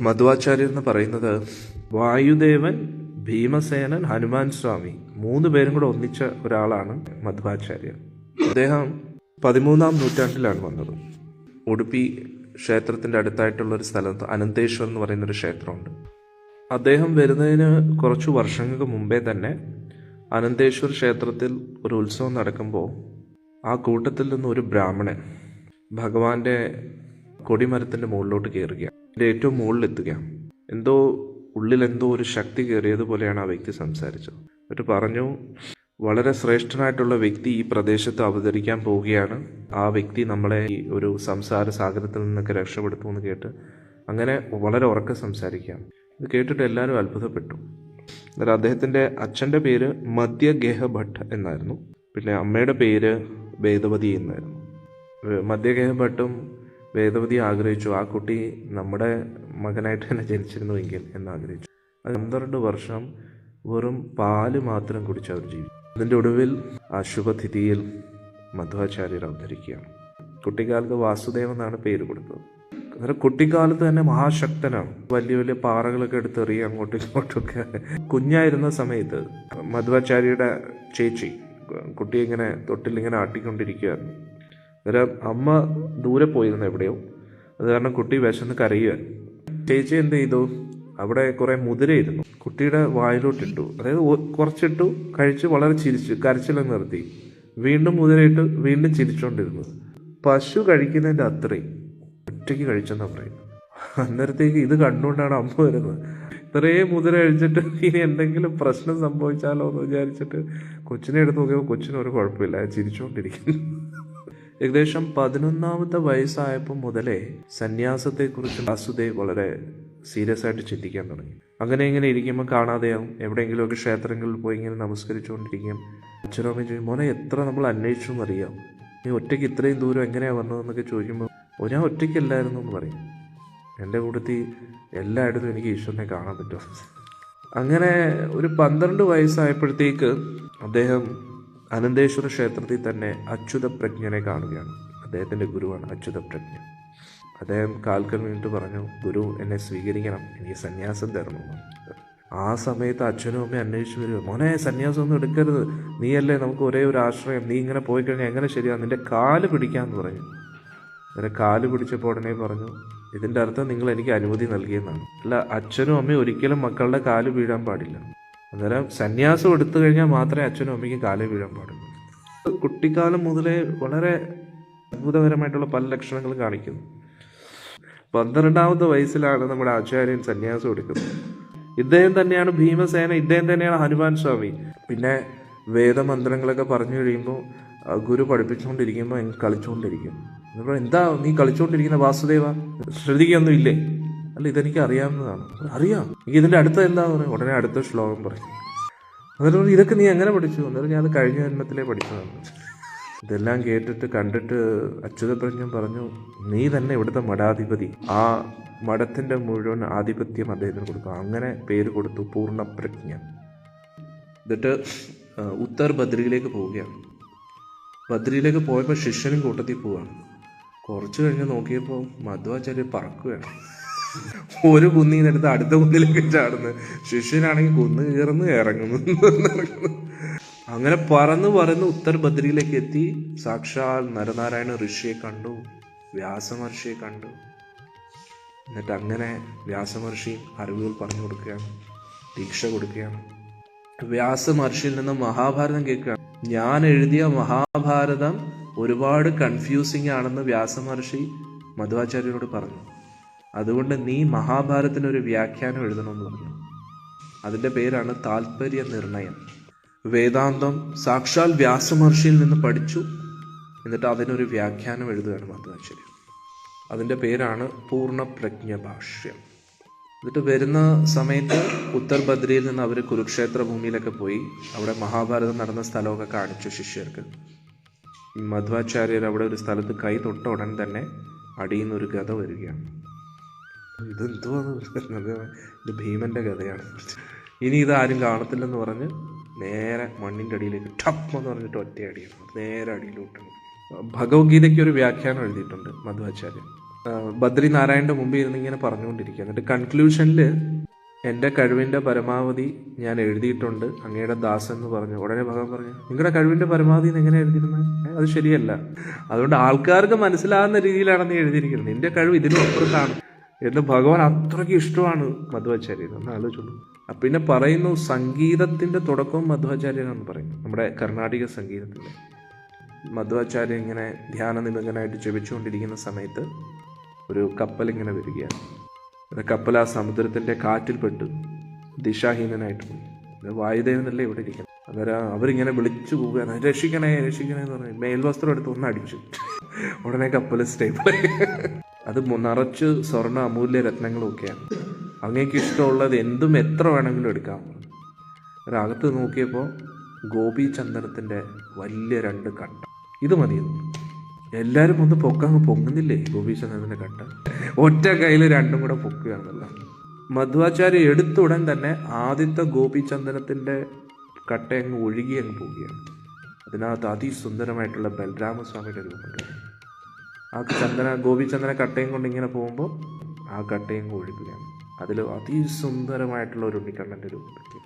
മധ്വാചാര്യർ എന്ന് പറയുന്നത് വായുദേവൻ ഭീമസേനൻ ഹനുമാൻ സ്വാമി. മൂന്ന് പേരും കൂടെ ഒന്നിച്ച ഒരാളാണ് മധ്വാചാര്യർ അദ്ദേഹം പതിമൂന്നാം നൂറ്റാണ്ടിലാണ് വന്നത്. ഉടുപ്പി ക്ഷേത്രത്തിന്റെ അടുത്തായിട്ടുള്ള ഒരു സ്ഥലത്ത് അനന്തേശ്വർ എന്ന് പറയുന്ന ഒരു ക്ഷേത്രമുണ്ട്. അദ്ദേഹം വരുന്നതിന് കുറച്ചു വർഷങ്ങൾക്ക് മുമ്പേ തന്നെ അനന്തേശ്വർ ക്ഷേത്രത്തിൽ ഒരു ഉത്സവം നടക്കുമ്പോൾ ആ കൂട്ടത്തിൽ നിന്ന് ഒരു ബ്രാഹ്മണൻ ഭഗവാന്റെ കൊടിമരത്തിന്റെ മുകളിലോട്ട് കയറുകയാണ് അതിന്റെ ഏറ്റവും മുകളിലെത്തുക എന്തോ ഉള്ളിൽ എന്തോ ഒരു ശക്തി കയറിയതുപോലെയാണ് ആ വ്യക്തി സംസാരിച്ചത്. എന്നിട്ട് പറഞ്ഞു വളരെ ശ്രേഷ്ഠനായിട്ടുള്ള വ്യക്തി ഈ പ്രദേശത്ത് അവതരിക്കാൻ പോവുകയാണ്. ആ വ്യക്തി നമ്മളെ ഈ ഒരു സംസാര സാഗരത്തിൽ നിന്നൊക്കെ രക്ഷപ്പെടുത്തുമെന്ന് കേട്ട് അങ്ങനെ വളരെ ഉറക്കെ സംസാരിക്കാം ഇത് കേട്ടിട്ട് എല്ലാവരും അത്ഭുതപ്പെട്ടു. അന്നേരം അദ്ദേഹത്തിന്റെ അച്ഛന്റെ പേര് മധ്യഗേഹ ഭട്ട് എന്നായിരുന്നു. പിന്നെ അമ്മയുടെ പേര് ഭേദവതി എന്നായിരുന്നു. മധ്യഗേഹ ഭട്ടും വേദവതി ആഗ്രഹിച്ചു ആ കുട്ടി നമ്മുടെ മകനായിട്ട് തന്നെ ജനിച്ചിരുന്നുവെങ്കിൽ എന്നാഗ്രഹിച്ചു അത് പന്ത്രണ്ട് വർഷം വെറും പാൽ മാത്രം കുടിച്ച് അവർ ജീവിച്ചു. അതിന്റെ ഒടുവിൽ ആ മധ്വാചാര്യർ അവതരിക്കുകയാണ്. കുട്ടിക്കാലത്ത് വാസുദേവൻ എന്നാണ് പേര് കൊടുത്തത്. അന്നേരം കുട്ടിക്കാലത്ത് തന്നെ മഹാശക്തനാണ്. വലിയ വലിയ പാറകളൊക്കെ എടുത്തെറിയ അങ്ങോട്ടും ഇങ്ങോട്ടൊക്കെ കുഞ്ഞായിരുന്ന സമയത്ത് മധ്വാചാര്യയുടെ ചേച്ചി കുട്ടിയെ ഇങ്ങനെ തൊട്ടിലിങ്ങനെ ആട്ടിക്കൊണ്ടിരിക്കുകയായിരുന്നു. അന്നേരം അമ്മ ദൂരെ പോയിരുന്നു എവിടെയോ. അത് കാരണം കുട്ടി വിശന്ന് കരയുകയാണ് ചേച്ചി എന്ത് ചെയ്തു? അവിടെ കുറെ മുതിരയിരുന്നു കുട്ടിയുടെ വായിലോട്ടിട്ടു. അതായത് കുറച്ചിട്ടു കഴിച്ച് വളരെ ചിരിച്ചു കരച്ചിലും നിർത്തി. വീണ്ടും മുതിരയിട്ട് വീണ്ടും ചിരിച്ചുകൊണ്ടിരുന്നു പശു കഴിക്കുന്നതിന്റെ അത്രയും ഒറ്റയ്ക്ക് കഴിച്ചെന്നാ പറയുന്നത്. അന്നേരത്തേക്ക് ഇത് കണ്ടുകൊണ്ടാണ് അമ്മ വരുന്നത്. ഇത്രയും മുതിര കഴിച്ചിട്ട് ഇനി എന്തെങ്കിലും പ്രശ്നം സംഭവിച്ചാലോ എന്ന് വിചാരിച്ചിട്ട് കൊച്ചിനെ എടുത്ത് നോക്കിയപ്പോൾ കൊച്ചിന് ഒരു കുഴപ്പമില്ല. ചിരിച്ചുകൊണ്ടിരിക്കുന്നു ഏകദേശം പതിനൊന്നാമത്തെ വയസ്സായപ്പോൾ മുതലേ സന്യാസത്തെക്കുറിച്ച് വാസുദേവ് വളരെ സീരിയസ് ആയിട്ട് ചിന്തിക്കാൻ തുടങ്ങി. അങ്ങനെ ഇങ്ങനെ ഇരിക്കുമ്പോൾ കാണാതെയാവും എവിടെയെങ്കിലുമൊക്കെ ക്ഷേത്രങ്ങളിൽ പോയി ഇങ്ങനെ നമസ്കരിച്ചുകൊണ്ടിരിക്കും. അച്ഛനും അമ്മയും ചോദിക്കും മോനെ എത്ര നമ്മൾ അന്വേഷിച്ചു എന്നറിയാം നീ ഒറ്റയ്ക്ക് ഇത്രയും ദൂരം എങ്ങനെയാണ് വന്നതെന്നൊക്കെ ചോദിക്കുമ്പോൾ "ഓ, ഞാൻ ഒറ്റയ്ക്കല്ലായിരുന്നു എന്ന് പറയും. എന്റെ കൂട്ടത്തിൽ എല്ലായിടത്തും എനിക്ക് ഈശ്വരനെ കാണാൻ പറ്റും. അങ്ങനെ ഒരു പന്ത്രണ്ട് വയസ്സായപ്പോഴത്തേക്ക് അദ്ദേഹം അനന്തേശ്വര ക്ഷേത്രത്തിൽ തന്നെ അച്യുതപ്രജ്ഞനെ കാണുകയാണ്. അദ്ദേഹത്തിന്റെ ഗുരുവാണ് അച്യുതപ്രജ്ഞ അദ്ദേഹം കാൽക്കൽ വീണിട്ട് പറഞ്ഞു ഗുരു എന്നെ സ്വീകരിക്കണം. എനിക്ക് സന്യാസം തരണം. ആ സമയത്ത് അച്ഛനും അമ്മയും അന്വേഷിച്ച് വരിക മോനെ സന്യാസം ഒന്നും എടുക്കരുത്. നീയല്ലേ നമുക്ക് ഒരേ ഒരു ആശ്രയം. നീ ഇങ്ങനെ പോയി കഴിഞ്ഞാൽ എങ്ങനെ ശരിയാ? നിന്റെ കാൽ പിടിക്കാമെന്ന് പറഞ്ഞു. അങ്ങനെ കാൽ പിടിച്ചപ്പോൾ ഉടനെ പറഞ്ഞു ഇതിന്റെ അർത്ഥം നിങ്ങൾ എനിക്ക് അനുമതി നൽകിയെന്നാണ്. അല്ല അച്ഛനും അമ്മയും ഒരിക്കലും മക്കളുടെ കാൽ വീഴാൻ പാടില്ല. അന്നേരം സന്യാസം എടുത്തു കഴിഞ്ഞാൽ മാത്രമേ അച്ഛനും അമ്മയ്ക്കും കാലേ വീഴാൻ പാടുള്ളൂ. കുട്ടിക്കാലം മുതലേ വളരെ അത്ഭുതകരമായിട്ടുള്ള പല ലക്ഷണങ്ങളും കാണിക്കുന്നു. പന്ത്രണ്ടാമത്തെ വയസ്സിലാണ് നമ്മുടെ ആചാര്യൻ സന്യാസം എടുക്കുന്നത്. ഇദ്ദേഹം തന്നെയാണ് ഭീമസേന ഇദ്ദേഹം തന്നെയാണ് ഹനുമാൻ സ്വാമി. പിന്നെ വേദമന്ത്രങ്ങളൊക്കെ പറഞ്ഞു കഴിയുമ്പോൾ ഗുരു പഠിപ്പിച്ചുകൊണ്ടിരിക്കുമ്പോൾ കളിച്ചുകൊണ്ടിരിക്കും. എന്താ നീ കളിച്ചുകൊണ്ടിരിക്കുന്ന വാസുദേവ? ശ്രദ്ധിക്കൊന്നും ഇല്ലേ അല്ല ഇതെനിക്ക് അറിയാവുന്നതാണ്. അറിയാം. എനിക്ക് ഇതിന്റെ അടുത്ത എന്താ പറയുക ഉടനെ അടുത്ത ശ്ലോകം പറയും. എന്നിട്ട് പറഞ്ഞു, ഇതൊക്കെ നീ എങ്ങനെ പഠിച്ചു? എന്നിട്ട് ഞാൻ അത് കഴിഞ്ഞ ജന്മത്തിലേ പഠിച്ചതാണ്. ഇതെല്ലാം കേട്ടിട്ട് കണ്ടിട്ട് അച്യുതപ്രജ്ഞൻ പറഞ്ഞു നീ തന്നെ ഇവിടുത്തെ മഠാധിപതി. ആ മഠത്തിന്റെ മുഴുവൻ ആധിപത്യം അദ്ദേഹത്തിന് കൊടുക്കും. അങ്ങനെ പേര് കൊടുത്തു പൂർണപ്രജ്ഞ എന്നിട്ട് ഉത്തർ ബദ്രിയിലേക്ക് പോവുകയാണ്. ബദ്രിയിലേക്ക് പോയപ്പോൾ ശിഷ്യനും കൂട്ടത്തിൽ പോവുകയാണ് കുറച്ച് കഴിഞ്ഞ് നോക്കിയപ്പോൾ മധ്വാചാര്യ പറക്കുകയാണ്. ഒരു കുന്നിൽ അടുത്ത കുന്നിലേക്ക് ചാടുന്നു. ശിഷ്യനാണെങ്കിൽ കുന്ന് കയറുന്നു ഇറങ്ങുന്നു. ഇറങ്ങുന്നു. അങ്ങനെ പറന്ന് പറന്ന് ഉത്തർ ബദ്രിയിലേക്ക് എത്തി. സാക്ഷാൽ നരനാരായണ ഋഷിയെ കണ്ടു വ്യാസമഹർഷിയെ കണ്ടു. എന്നിട്ട് അങ്ങനെ വ്യാസമഹർഷി അറിവുകൾ പറഞ്ഞു കൊടുക്കുകയാണ് ദീക്ഷ കൊടുക്കുകയാണ്. വ്യാസമഹർഷിയിൽ നിന്ന് മഹാഭാരതം കേൾക്കുകയാണ്. ഞാൻ എഴുതിയ മഹാഭാരതം ഒരുപാട് കൺഫ്യൂസിംഗ് ആണെന്ന് വ്യാസമഹർഷി മധ്വാചാര്യരോട് പറഞ്ഞു. അതുകൊണ്ട് നീ മഹാഭാരതത്തിന് ഒരു വ്യാഖ്യാനം എഴുതണമെന്ന് പറഞ്ഞു. അതിന്റെ പേരാണ് താല്പര്യ നിർണയം വേദാന്തം സാക്ഷാൽ വ്യാസമഹർഷിയിൽ നിന്ന് പഠിച്ചു. എന്നിട്ട് അതിനൊരു വ്യാഖ്യാനം എഴുതുകയാണ് മധ്വാചാര്യർ അതിന്റെ പേരാണ് പൂർണപ്രജ്ഞ ഭാഷ്യം എന്നിട്ട് വരുന്ന സമയത്ത് ഉത്തർ ബദ്രിയിൽ നിന്ന് അവർ കുരുക്ഷേത്ര ഭൂമിയിലൊക്കെ പോയി. അവിടെ മഹാഭാരതം നടന്ന സ്ഥലമൊക്കെ കാണിച്ചു ശിഷ്യർക്ക്. മധ്വാചാര്യർ അവിടെ ഒരു സ്ഥലത്ത് കൈ തൊട്ട ഉടൻ തന്നെ അടിയിൽ നിന്നൊരു വരികയാണ്. ഇതെന്തുവാന്ന് പറഞ്ഞത് ഇത് ഭീമന്റെ കഥയാണ്. ഇനി ഇതാരും കാണത്തില്ലെന്ന് പറഞ്ഞ് നേരെ മണ്ണിന്റെ അടിയിലേക്ക് ടപ്പ് എന്ന് പറഞ്ഞിട്ട് ഒറ്റ അടിയാണ് നേരെ അടിയിലോട്ട്. ഭഗവത്ഗീതയ്ക്ക് ഒരു വ്യാഖ്യാനം എഴുതിയിട്ടുണ്ട് മധുവാചാര്യൻ. ബദ്രിനാരായണന്റെ മുമ്പിൽ ഇരുന്ന് ഇങ്ങനെ പറഞ്ഞുകൊണ്ടിരിക്കുക എന്നിട്ട് കൺക്ലൂഷനിൽ എന്റെ കഴിവിന്റെ പരമാവധി ഞാൻ എഴുതിയിട്ടുണ്ട് അങ്ങയുടെ ദാസൻ എന്ന് പറഞ്ഞു. ഉടനെ ഭഗവാൻ പറഞ്ഞു നിങ്ങളുടെ കഴിവിന്റെ പരമാവധി എങ്ങനെ എഴുതിയിരുന്നത് അത് ശരിയല്ല. അതുകൊണ്ട് ആൾക്കാർക്ക് മനസ്സിലാകുന്ന രീതിയിലാണ് നീ എഴുതിയിരിക്കുന്നത്. നിന്റെ കഴിവ് ഇതിനും അപ്പുറത്താണ് എന്ന് ഭഗവാൻ അത്രയ്ക്ക് ഇഷ്ടമാണ് മധ്വാചാര്യൻ. ഒന്ന് ആലോചിച്ചു അപ്പൊ പിന്നെ പറയുന്നു സംഗീതത്തിന്റെ തുടക്കവും മധ്വാചാര്യനാണെന്ന് പറയുന്നു. നമ്മുടെ കർണാടക സംഗീതത്തിന്റെ. മധ്വാചാര്യൻ ഇങ്ങനെ ധ്യാന നിമഗ്നായിട്ട് ജപിച്ചുകൊണ്ടിരിക്കുന്ന സമയത്ത് ഒരു കപ്പൽ ഇങ്ങനെ വരികയാണ്. കപ്പൽ ആ സമുദ്രത്തിന്റെ കാറ്റിൽപ്പെട്ട് ദിശാഹീനനായിട്ട് പോയി. വായുദേവനല്ലേ ഇവിടെ ഇരിക്കുന്നത്? അന്നേരം അവരിങ്ങനെ വിളിച്ചു പോവുകയാണ്. രക്ഷിക്കണേ രക്ഷിക്കണേ എന്ന് പറഞ്ഞു. മേൽവസ്ത്രം എടുത്ത് ഒന്ന് അടിച്ചു. ഉടനെ കപ്പൽ സ്റ്റേബിൾ അത് നിറച്ച് സ്വർണ അമൂല്യ രത്നങ്ങളൊക്കെയാണ്. അങ്ങേക്ക് ഇഷ്ടമുള്ളത് എന്തും എത്ര വേണമെങ്കിലും എടുക്കാം. ഒരകത്ത് നോക്കിയപ്പോൾ ഗോപി ചന്ദനത്തിന്റെ വലിയ രണ്ട് കട്ട. ഇത് മതിയെന്നു എല്ലാവരും ഒന്ന് പൊക്കാൻ പൊങ്ങുന്നില്ലേ ഗോപി ചന്ദനത്തിന്റെ കട്ട? ഒറ്റ കയ്യിൽ രണ്ടും കൂടെ പൊക്കുകയാണല്ലോ. മധ്വാചാര്യ എടുത്ത ഉടൻ തന്നെ ആദ്യത്തെ ഗോപിചന്ദനത്തിന്റെ കട്ട അങ്ങ് ഒഴുകി അങ്ങ് പോവുകയാണ്. അതിനകത്ത് അതിസുന്ദരമായിട്ടുള്ള ബലരാമസ്വാമിയുടെ രൂപമുണ്ട് ആ ചന്ദന ഗോപിചന്ദന കട്ടയും കൊണ്ട് ഇങ്ങനെ പോകുമ്പോൾ ആ കട്ടയും ഒഴുകുകയാണ് അതിൽ അതിസുന്ദരമായിട്ടുള്ള ഒരു ഉണ്ണിക്കണ്ണന്റെ രൂപം കിട്ടി